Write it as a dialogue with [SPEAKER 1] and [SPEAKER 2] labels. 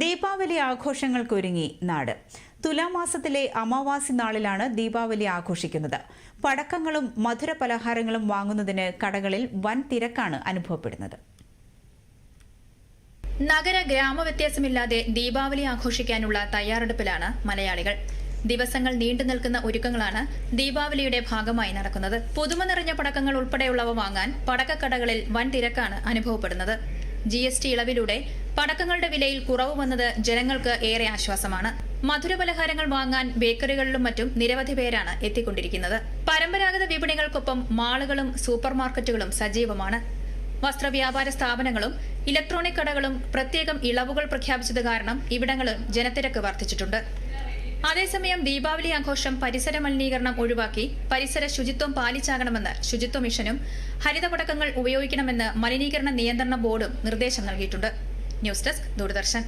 [SPEAKER 1] ദീപാവലി ആഘോഷങ്ങൾക്കൊരുങ്ങി നാട്. തുലാമാസത്തിലെ അമാവാസി നാളിലാണ് ദീപാവലി ആഘോഷിക്കുന്നത്. പടക്കങ്ങളും മധുര പലഹാരങ്ങളും വാങ്ങുന്നതിന് കടകളിൽ വൻ തിരക്കാണ് അനുഭവപ്പെടുന്നത്.
[SPEAKER 2] നഗര ഗ്രാമ വ്യത്യാസമില്ലാതെ ദീപാവലി ആഘോഷിക്കാനുള്ള തയ്യാറെടുപ്പിലാണ് മലയാളികൾ. ദിവസങ്ങൾ നീണ്ടു നിൽക്കുന്ന ഒരുക്കങ്ങളാണ് ദീപാവലിയുടെ ഭാഗമായി നടക്കുന്നത്. പുതുമ നിറഞ്ഞ പടക്കങ്ങൾ ഉൾപ്പെടെയുള്ളവ വാങ്ങാൻ പടക്കക്കടകളിൽ വൻ തിരക്കാണ് അനുഭവപ്പെടുന്നത്. ജി എസ് ടി ഇളവിലൂടെ പടക്കങ്ങളുടെ വിലയിൽ കുറവ് വന്നത് ജനങ്ങൾക്ക് ഏറെ ആശ്വാസമാണ്. മധുരപലഹാരങ്ങൾ വാങ്ങാൻ ബേക്കറികളിലും മറ്റും നിരവധി പേരാണ് എത്തിക്കൊണ്ടിരിക്കുന്നത്. പരമ്പരാഗത വിപണികൾക്കൊപ്പം മാളുകളും സൂപ്പർ മാർക്കറ്റുകളും സജീവമാണ്. വസ്ത്രവ്യാപാര സ്ഥാപനങ്ങളും ഇലക്ട്രോണിക് കടകളും പ്രത്യേകം ഇളവുകൾ പ്രഖ്യാപിച്ചത് കാരണം ഇവിടങ്ങളിൽ ജനത്തിരക്ക് വർദ്ധിച്ചിട്ടുണ്ട്. അതേസമയം ദീപാവലി ആഘോഷം പരിസര മലിനീകരണം ഒഴിവാക്കി പരിസര ശുചിത്വം പാലിച്ചാകണമെന്ന് ശുചിത്വ മിഷനും ഹരിത പടക്കങ്ങൾ ഉപയോഗിക്കണമെന്ന് മലിനീകരണ നിയന്ത്രണ ബോർഡും നിർദ്ദേശം നൽകിയിട്ടുണ്ട്. News desk Doordarshan.